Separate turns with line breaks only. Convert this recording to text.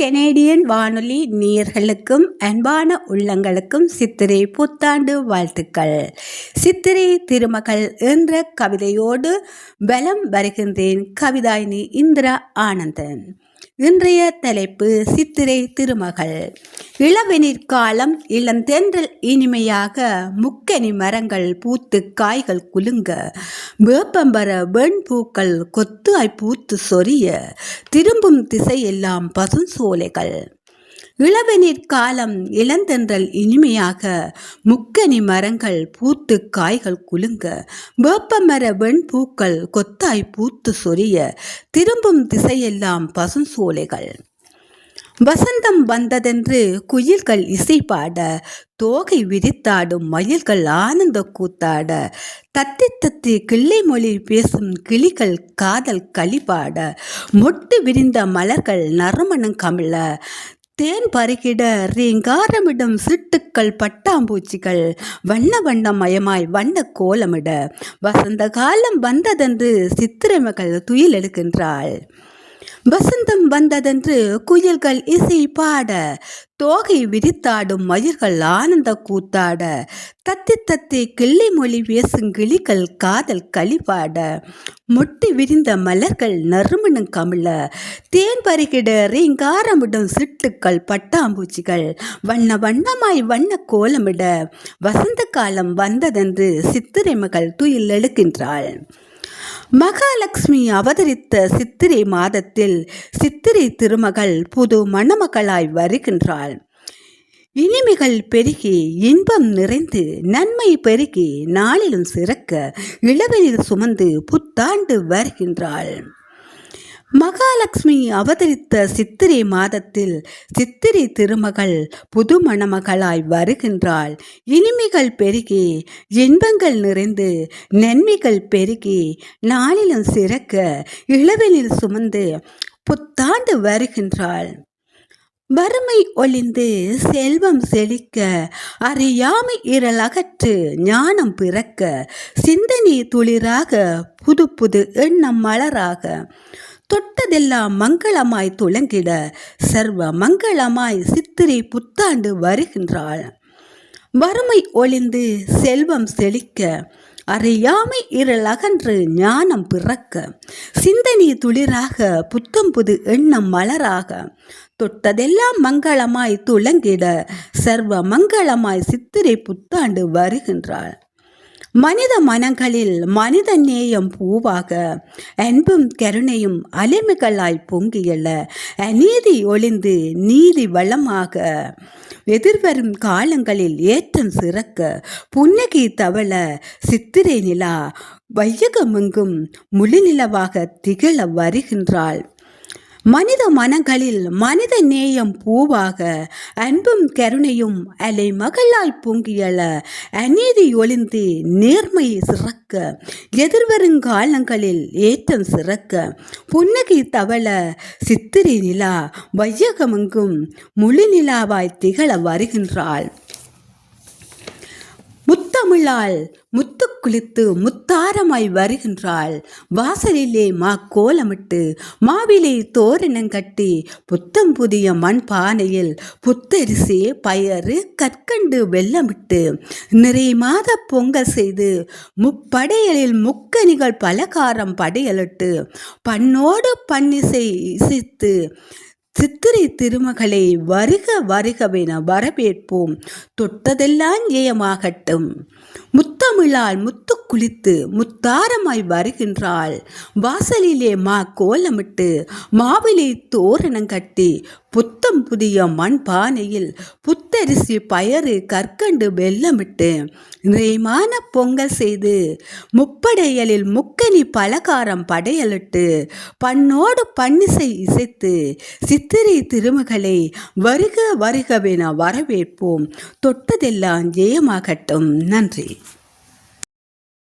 Canadian வானொலி நேர்களுக்கும் அன்பான உள்ளங்களுக்கும் சித்திரை புத்தாண்டு வாழ்த்துக்கள். சித்திரை திருமகள் என்ற கவிதையோடு பலம் வருகின்றேன் கவிதாயினி இந்திரா ஆனந்தன். இன்றைய தலைப்பு சித்திரை திருமகள். இளவெனிற் காலம் இளந்தென்றல் இனிமையாக முக்கனி மரங்கள் பூத்து காய்கள் குலுங்க வேப்பம்பர வெண்பூக்கள் கொத்து பூத்து சொரிய திரும்பும் திசையெல்லாம் பசுஞ்சோலைகள் இளவெனிற் காலம் இளந்தென்றல் இனிமையாக முக்கனி மரங்கள் பூத்து காய்கள் குலுங்க வேப்பமர வெண்பூக்கள் கொத்தாய் பூத்து சொரிய திரும்பும் திசையெல்லாம் பசுஞ்சோலைகள் வசந்தம் வந்ததென்று குயில்கள் இசை பாட தோகை விரித்தாடும் மயில்கள் ஆனந்த கூத்தாட தத்தி தத்தி கிள்ளை மொழி பேசும் கிளிகள் காதல் களிபாட மொட்டு விரிந்த மலர்கள் நறுமணம் கமிழ தேன் பருகிட ரீங்காரமிடும் சிட்டுக்கள் பட்டாம்பூச்சிகள். வண்ண வண்ணமயமாய் வண்ண கோலமிட. வசந்த காலம் வந்ததென்று சித்திரமகள் துயில் எடுக்கின்றாள். வசந்தம் வந்ததென்று குயில்கள் இசை பாட தோகை விரித்தாடும் மயிர்கள் ஆனந்த கூத்தாட தத்தி தத்தி கிள்ளி மொழி பேசும் கிளிகள் காதல் களிப்பாட முட்டி விரிந்த மலர்கள் நறுமணம் கமிழ தேன் பருகிட ரீங்காரமிடும் சிட்டுக்கள் பட்டாம்பூச்சிகள் வண்ண வண்ணமாய் வண்ண கோலமிட வசந்த காலம் வந்ததென்று சித்திரை மகள் துயில் எழுக்கின்றாள் மகாலட்சுமி அவதரித்த சித்திரை மாதத்தில் சித்திரை திருமகள் புது மணமகளாய் வருகின்றாள். இனிமைகள் பெருகி இன்பம் நிறைந்து நன்மை பெருகி நாளிலும் சிறக்க இளவெளியில் சுமந்து புத்தாண்டு வருகின்றாள். மகாலட்சுமி அவதரித்த சித்திரை மாதத்தில் சித்திரை திருமகள் புது மணமகளாய் வருகின்றாள். இனிமைகள் பெருகி இன்பங்கள் நிறைந்து நன்மைகள் பெருகி நாளிலும் சிறக்க இளவெளில் சுமந்து புத்தாண்டு வருகின்றாள். வறுமை ஒளிந்து செல்வம் செழிக்க அறியாமை இரல் ஞானம் பிறக்க சிந்தனை துளிராக புது புது எண்ணம் மலராக தொட்டதெல்லாம் மங்களமாய் துளங்கிட சர்வ மங்களமாய் சித்திரை புத்தாண்டு வருகின்றாள். வறுமை ஒளிந்து செல்வம் செழிக்க அறியாமை இருள் அகன்று ஞானம் பிறக்க சிந்தனை துளிராக புத்தம் புது எண்ணம் மலராக தொட்டதெல்லாம் மங்களமாய் துளங்கிட சர்வ மங்களமாய் சித்திரை புத்தாண்டு வருகின்றாள். மனித மனங்களில் மனித நேயம் பூவாக அன்பும் கருணையும் அலைமைகளாய் பொங்கியல அநீதி ஒளிந்து நீதி வளமாக. எதிர்வரும் காலங்களில் ஏற்றம் சிறக்க புன்னகை தவள சித்திரை நிலா வையகமெங்கும் முழுநிலவாக திகழ வருகின்றாள். மனித மனங்களில் மனித நேயம் பூவாக அன்பும் கருணையும் அலை மகளாய் பொங்கியல அநீதி ஒளிந்து நேர்மை சிறக்க எதிர்வருங்காலங்களில் ஏற்றம் சிறக்க புன்னகை தவள சித்திரை நிலா வையகமெங்கும் முழு நிலாவாய் திகழ வருகின்றாள். முத்தமிழால் முத்து குளித்து முத்தாரமாய் வருகின்றாள். வாசலிலே மா கோலமிட்டு மாவிலே தோரணம் கட்டி புத்தம் புதிய மண் பானையில் புத்தரிசி பயறு கற்கண்டு வெள்ளமிட்டு நிறை மாத பொங்கல் செய்து முப்படையலில் முக்கணிகள் பலகாரம் படையலிட்டு பண்ணோடு பன்னிசை இசைத்து சித்திரை திருமகளை வருக வருகவென வரவேற்போம். தொட்டதெல்லாம் ஜெயமாகட்டும். முத்தமிழால் முத்து குளித்து முத்தாரமாய் வருகின்றாள். வாசலிலே மா கோலமிட்டு மாவிலே தோரணம் கட்டி புத்தம் புதிய மண் பானையில் புத்தரிசி பயறு கற்கண்டு வெள்ளமிட்டு நிறைமான பொங்கல் செய்து முப்படையலில் முக்கனி பலகாரம் படையலிட்டு பண்ணோடு பன்னிசை இசைத்து சித்திரை திருமகளை வருக வருகவென வரவேற்போம். தொட்டதெல்லாம் ஜெயமாகட்டும். நன்றி.